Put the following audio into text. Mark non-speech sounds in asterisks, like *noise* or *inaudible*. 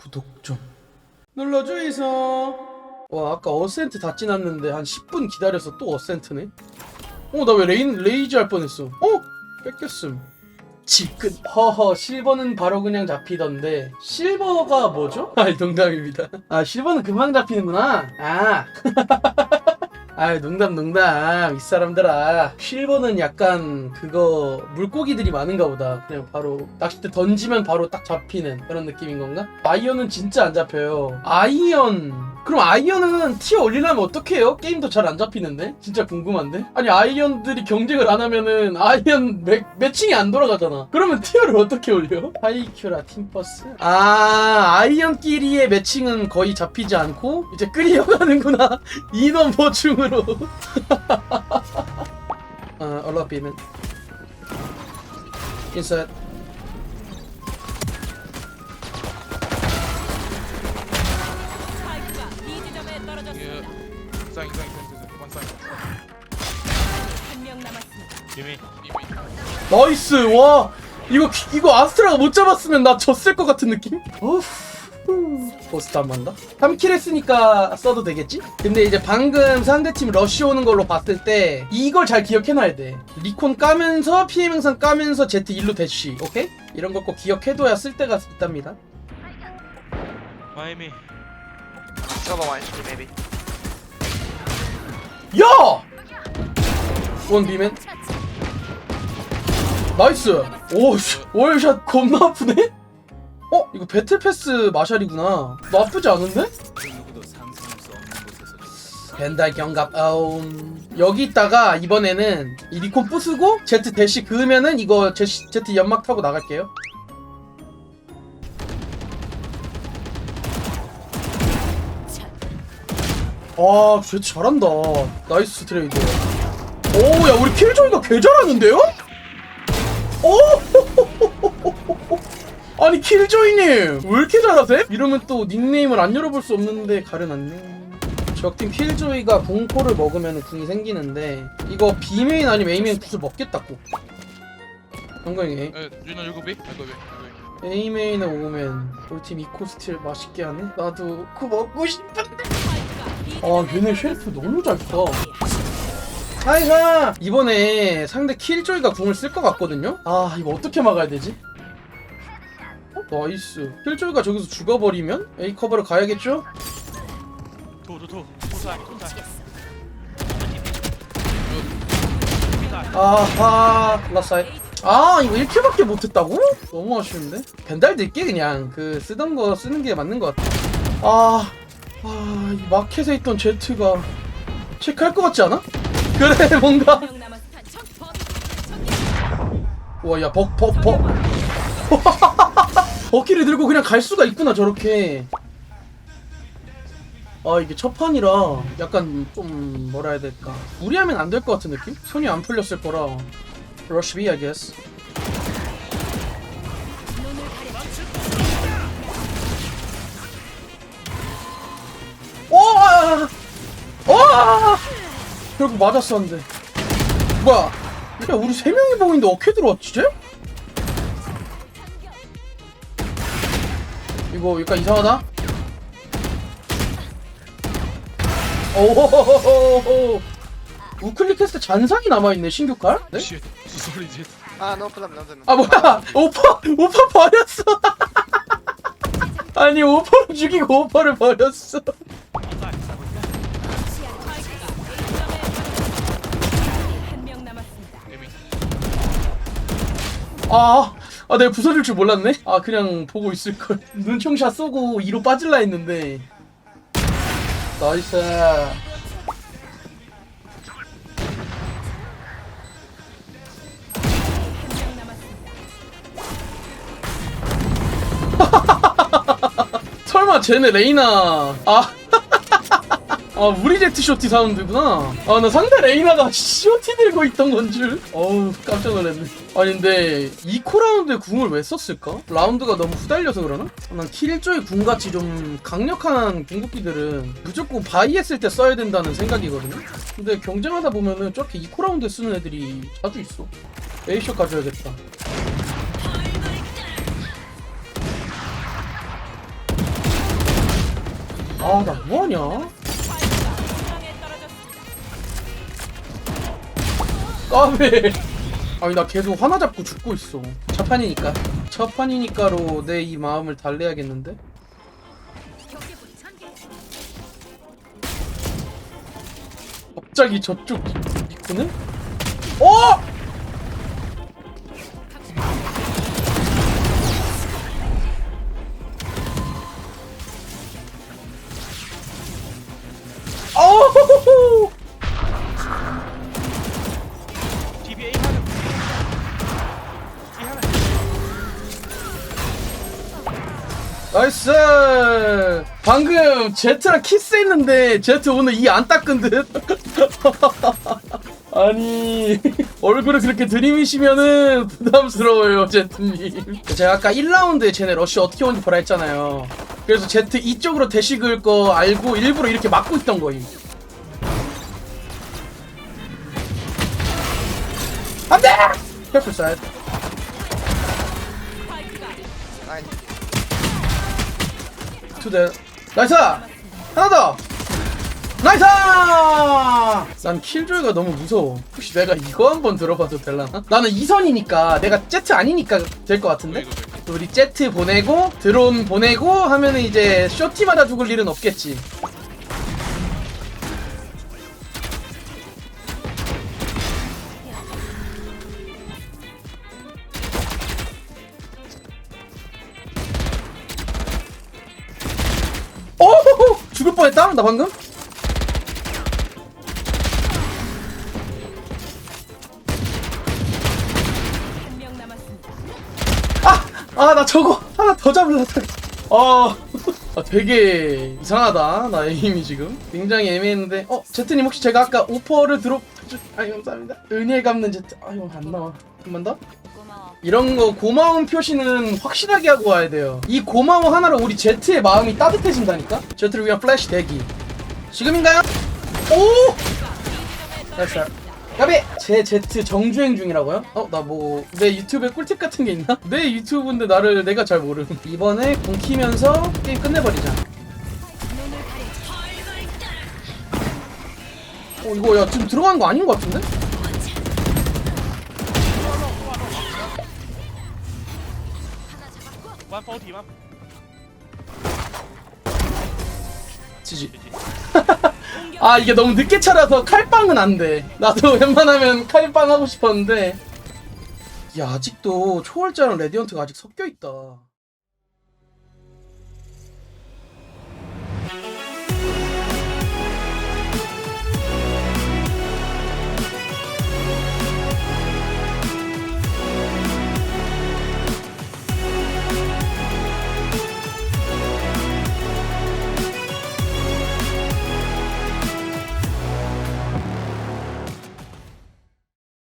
구독 좀. 눌러주이소 와 아까 어센트 다 지났는데 한 10분 기다려서 또 어센트네? 어 나 왜 레인 레이지 할 뻔했어. 어? 뺏겼음. 지끈. 허허 실버는 바로 그냥 잡히던데. 실버가 뭐죠? *laughs* 아 농담입니다. 아 실버는 금방 잡히는구나. 아 *laughs* 아 농담 농담. 이 사람들아. 실버는 약간 그거 물고기들이 많은가 보다. 그냥 바로 낚싯대 던지면 바로 딱 잡히는 그런 느낌인 건가? 아이언은 진짜 안 잡혀요. 아이언 그럼 아이언은 티어 올리려면 어떻게 해요? 게임도 잘 안 잡히는데? 진짜 궁금한데? 아니 아이언들이 경쟁을 안 하면은 아이언 매, 매칭이 안 돌아가잖아 그러면 티어를 어떻게 올려? 하이큐라 팀버스 아 아이언끼리의 매칭은 거의 잡히지 않고 이제 끓이어가는구나 인원 *laughs* 보충으로 *laughs* 아 얼라비는 인셋 떨어졌습니다. 이상 이상 이상 이상 원상 한 명 남았습니다. 이미 나이스 와 이거 이거 아스트라가 못 잡았으면 나 졌을 것 같은 느낌? 어후 한번 더? 3킬 했으니까 써도 되겠지? 근데 이제 방금 상대팀 러쉬 오는 걸로 봤을 때 이걸 잘 기억해놔야 돼 리콘 까면서 피해 명상 까면서 제트 일로 대쉬 오케이? 이런 거 꼭 기억해둬야 쓸 때가 있답니다 마이미 Solo one HP maybe. 야! 원 비맨 나이스 오 씨 월샷 겁나 아프네? 어? 이거 배틀 패스 마샬이구나 나쁘지 않은데? 벤달 경갑 아움 여기 있다가 이번에는 이 리콘 부수고 제트 대시 그으면은 이거 제, 제트 연막 타고 나갈게요 아 제트 잘한다. 나이스 트레이드. 오 야 우리 킬조이가 개 잘하는데요? 오! *laughs* 아니 킬조이님 왜 이렇게 잘하세요? 이러면 또 닉네임을 안 열어볼 수 없는데 가려놨네. 적팀 킬조이가 공포를 먹으면 궁이 생기는데 이거 B메인 아니면 A메인 굿을 먹겠다 꼭 영광이 A, 에 유나 유고비 유고비 A메인에 오면 우리 팀 이코스틸 맛있게 하네. 나도 그거 먹고 싶은데 아 얘네 쉘프 너무 잘 써. 하이가 이번에 상대 킬조이가 궁을 쓸 것 같거든요. 아 이거 어떻게 막아야 되지? 어, 나이스. 킬조이가 저기서 죽어버리면 A 커버를 가야겠죠? 도도도 도사 도사 아하 라사이. 아 이거 1킬밖에 못했다고? 너무 아쉬운데? 벤달 들게 그냥 그 쓰던 거 쓰는 게 맞는 것 같아. 아, 아, 이 마켓에 있던 제트가 체크할 것 같지 않아? 그래 *laughs* 뭔가. 와, 야, 벅, 벅, 벅. *laughs* 버키를 들고 그냥 갈 수가 있구나, 저렇게. 아, 이게 첫 판이라 약간 좀 뭐라 해야 될까. 무리하면 안 될 것 같은 느낌? 손이 안 풀렸을 거라. 러쉬 B, I guess. 아! 오! 아! 결국 맞았었는데. 뭐야? 야, 우리 세 명이 보고 있는데 어떻게 들어왔지, 쟤? 이거 약간 이상하다? 오호호호호 우클릭했을 때 잔상이 남아있네, 신규 칼? 네? 쉣 소리지 Ah, no problem, no problem. 아, 뭐야! 오빠! 오빠 버렸어! *laughs* 아니, 오빠를 죽이고 오빠를 버렸어. 아, 아 내가 부서질 줄 몰랐네. 아 그냥 보고 있을 걸. *laughs* 눈총샷 쏘고 2로 빠질라 했는데. 나이스. *laughs* 설마 쟤네 레이나. 아. 아 우리 제트 쇼티 사운드구나. 아 나 상대 레이나가 *laughs* 쇼티 들고 있던 건 줄. 어우 깜짝 놀랐네. 아니 근데 이코 라운드에 궁을 왜 썼을까? 라운드가 너무 후달려서 그러나? 난 킬조이 궁같이 좀 강력한 궁극기들은 무조건 바이 했을 때 써야 된다는 생각이거든요. 근데 경쟁하다 보면은 저렇게 이코 라운드에 쓰는 애들이 자주 있어. 에이쇼 가져야겠다. 아 나 뭐하냐 까베 아니 나 계속 하나 잡고 죽고 있어 첫 판이니까 첫 판이니까로 내 이 마음을 달래야겠는데. 갑자기 저쪽 입구네? 어! 어호호호! 나이스! 방금 제트랑 키스했는데 제트 오늘 이 안 닦은 듯? *laughs* 아니 얼굴을 그렇게 들이미시면은 부담스러워요 제트님 제가 아까 1라운드에 쟤네 러쉬 어떻게 오는지 보라 했잖아요 그래서 제트 이쪽으로 대시 그을 거 알고 일부러 이렇게 막고 있던 거임 안돼! 캐플 사이드 투대. 나이스! 하나 더! 나이스! 난 킬조이가 너무 무서워. 혹시 내가 이거 한번 들어봐도 될라나? 나는 이선이니까 내가 제트 아니니까 될 것 같은데? 우리 제트 보내고 드론 보내고 하면은 이제 쇼티마다 죽을 일은 없겠지 뻔했다 나 방금? 한명 남았습니다. 아! 나 저거 하나 더 잡으려다. 아, *laughs* 아 되게 이상하다 나 에임이 지금. 굉장히 애매했는데. 어 제트님 혹시 제가 아까 오퍼를 드롭 해 주 아유 감사합니다 은혜 갚는 제트 아유 안 나와 한 번 더? 고마워. 이런 거 고마운 표시는 확실하게 하고 와야 돼요 이 고마워 하나로 우리 제트의 마음이 따뜻해진다니까 제트를 위한 플래시 대기 지금인가요? 오! 됐어 까비! 제 제트 정주행 중이라고요? 어? 나 뭐 내 유튜브에 꿀팁 같은 게 있나? 내 유튜브인데 나를 내가 잘 모름 이번에 공 키면서 게임 끝내버리자 어 이거 야 지금 들어간 거 아닌 거 같은데? 원 포티 원 지지. *laughs* 아 이게 너무 늦게 차라서 칼빵은 안돼. 나도 *laughs* 웬만하면 칼빵 하고 싶었는데. 야 아직도 초월자랑 레디언트가 아직 섞여있다